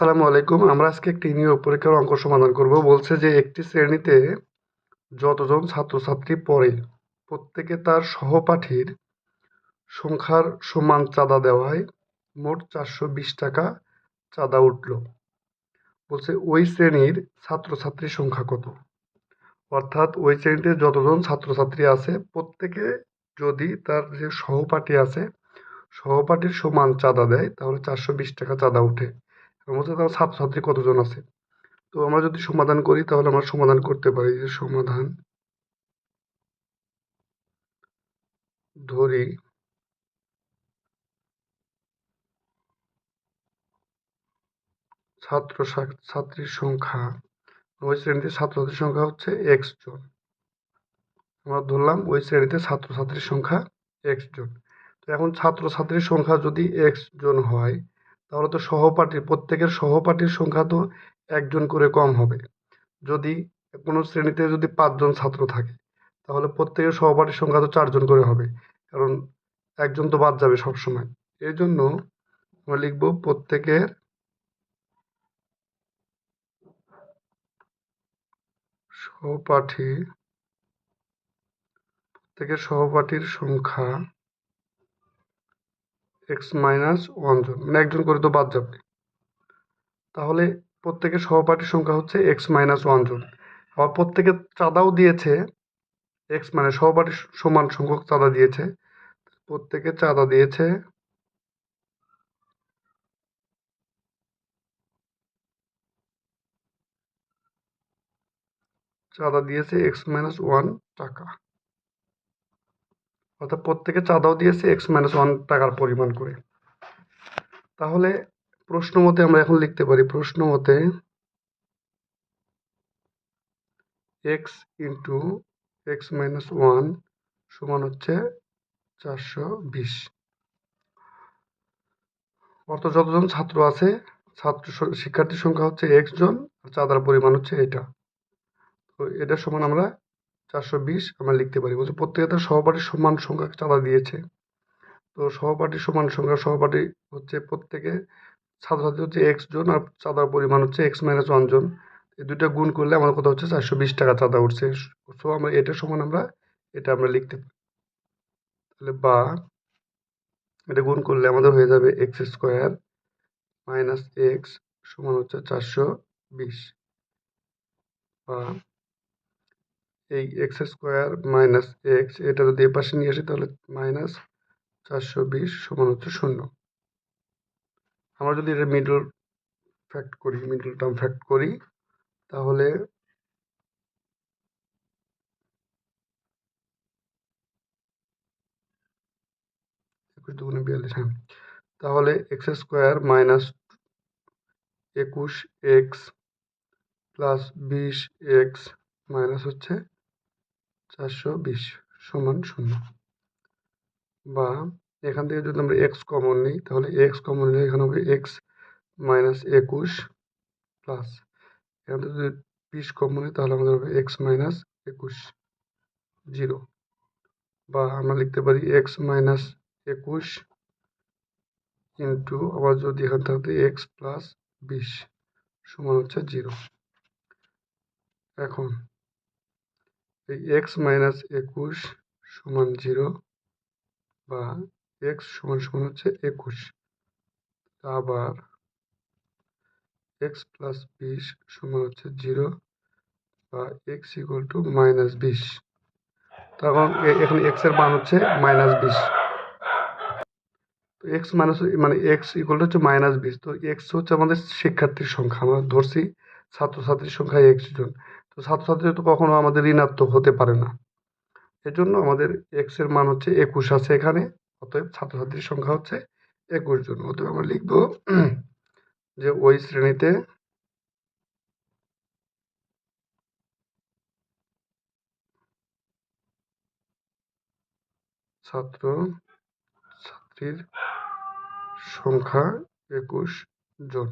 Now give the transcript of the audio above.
আসসালামু আলাইকুম। আমরা আজকে একটি নিয়োগ পরীক্ষার অঙ্ক সমাধান করব। বলছে যে একটি শ্রেণীতে যতজন ছাত্রছাত্রী পড়ে, প্রত্যেকে তার সহপাঠীর সংখ্যার সমান চাঁদা দেওয়ায় মোট চারশো বিশ টাকা চাঁদা উঠল। বলছে, ওই শ্রেণির ছাত্রছাত্রীর সংখ্যা কত? অর্থাৎ ওই শ্রেণীতে যতজন ছাত্রছাত্রী আছে, প্রত্যেকে যদি তার যে সহপাঠী আছে, সহপাঠীর সমান চাঁদা দেয়, তাহলে চারশো বিশ টাকা চাঁদা উঠে। হচ্ছে তার ছাত্রছাত্রী কতজন আছে? তো আমরা যদি সমাধান করি, তাহলে আমরা সমাধান করতে পারি যে সমাধান ধরি ছাত্র ছাত্রীর সংখ্যা। ওই শ্রেণীতে ছাত্রছাত্রীর সংখ্যা হচ্ছে এক্স জন। আমরা ধরলাম ওই শ্রেণীতে ছাত্রছাত্রীর সংখ্যা এক্স জন। তো এখন ছাত্রছাত্রীর সংখ্যা যদি এক্স জন হয় তাহলে তো সহপাঠী, প্রত্যেকের সহপাঠীর সংখ্যা তো একজন করে কম হবে। যদি কোনো শ্রেণীতে যদি পাঁচজন ছাত্র থাকে, তাহলে প্রত্যেকের সহপাঠীর সংখ্যা তো চারজন করে হবে, কারণ একজন তো বাদ যাবে সবসময়। এই জন্য আমরা লিখব প্রত্যেকের সহপাঠী, প্রত্যেকের সহপাঠীর সংখ্যা এক্স মাইনাস ওয়ান জন মানে একজন করে তো বাদ যাবে। তাহলে প্রত্যেকের সহপাঠীর সংখ্যা হচ্ছে এক্স মাইনাস ওয়ান জন আবার প্রত্যেকে চাঁদাও দিয়েছে এক্স মানে সহপাঠীর সমান সংখ্যক চাঁদা দিয়েছে। প্রত্যেকে চাঁদা দিয়েছে চাঁদা দিয়েছে এক্স মাইনাস ওয়ান টাকা। অর্থাৎ প্রত্যেকে চাঁদাও দিয়েছে এক্স মাইনাস ওয়ান টাকার পরিমাণ করে। তাহলে প্রশ্ন মতে আমরা এখন লিখতে পারি, প্রশ্ন মতে x into x minus one সমান হচ্ছে চারশো বিশ। অর্থ যতজন ছাত্র আছে, ছাত্র শিক্ষার্থীর সংখ্যা হচ্ছে এক্স জন, আর চাঁদার পরিমাণ হচ্ছে এটা। তো এটা সমান আমরা চারশো বিশ আমরা লিখতে পারি। বলছে প্রত্যেকটা সহপাঠীর সমান সংখ্যা চাঁদা দিয়েছে। তো সহপাঠীর সমান সংখ্যা, সহপাঠী হচ্ছে প্রত্যেকে, ছাত্রছাত্রী হচ্ছে এক্স জন আর চাঁদার পরিমাণ হচ্ছে এক্স মাইনাস ওয়ান জন। এই দুইটা গুণ করলে আমার কথা হচ্ছে? চারশো বিশ টাকা চাঁদা উঠছে। সো আমরা এটা সমান আমরা, এটা আমরা লিখতে পারি। তাহলে বা, এটা গুণ করলে আমাদের হয়ে যাবে এক্স স্কোয়ার মাইনাস এক্স সমান হচ্ছে চারশো বিশ। বা এই এক্স স্কোয়ার মাইনাস এক্স এটা যদি এ পাশে নিয়ে আসি তাহলে মাইনাস চারশো বিশ সমান হচ্ছে শূন্য। আমরা যদি এটা মিডল ফ্যাক্ট করি মিডল টার্ম ফ্যাক্ট করি, তাহলে একুশ বিয়াল্লিশ হ্যাঁ। তাহলে এক্স স্কোয়ার মাইনাস একুশ এক্স প্লাস বিশ এক্স মাইনাস হচ্ছে চারশো বিশ সমান শূন্য। বা এখান থেকে যদি আমরা এক্স কমন নিই, তাহলে এক্স কমন নিলে এখানে হবে এক্স মাইনাস একুশ প্লাস এখান থেকে যদি বিশ কমন নিই, তাহলে আমাদের হবে এক্স মাইনাস একুশ জিরো বা আমরা লিখতে পারি এক্স মাইনাস একুশ ইন্টু আবার যদি এখান থাকতে এক্স প্লাস বিশ সমান হচ্ছে জিরো এখন এই এক্স মাইনাস একুশ সমান জিরো বা এক্স সমান সমান হচ্ছে একুশ। আবার এক্স প্লাস বিশ সমান হচ্ছে জিরো বা এক্স ইকুয়াল টু মাইনাস বিশ। তখন এখানে এক্সের মান হচ্ছে মাইনাস বিশ। তো এক্স মাইনাস মানে এক্স ইকুয়াল টু হচ্ছে মাইনাস বিশ। তো এক্স হচ্ছে আমাদের শিক্ষার্থীর সংখ্যা। আমরা ধরছি ছাত্রছাত্রীর সংখ্যা এক্স জন। তো ছাত্রছাত্রী তো কখনো আমাদের ঋণাত্মক হতে পারে না। এজন্য আমাদের এক্সের মান হচ্ছে একুশ আছে এখানে, অতএব ছাত্রছাত্রীর সংখ্যা হচ্ছে একুশ জন। অতএব আমরা লিখব যে ওই শ্রেণীতে ছাত্র ছাত্রীর সংখ্যা একুশ জন।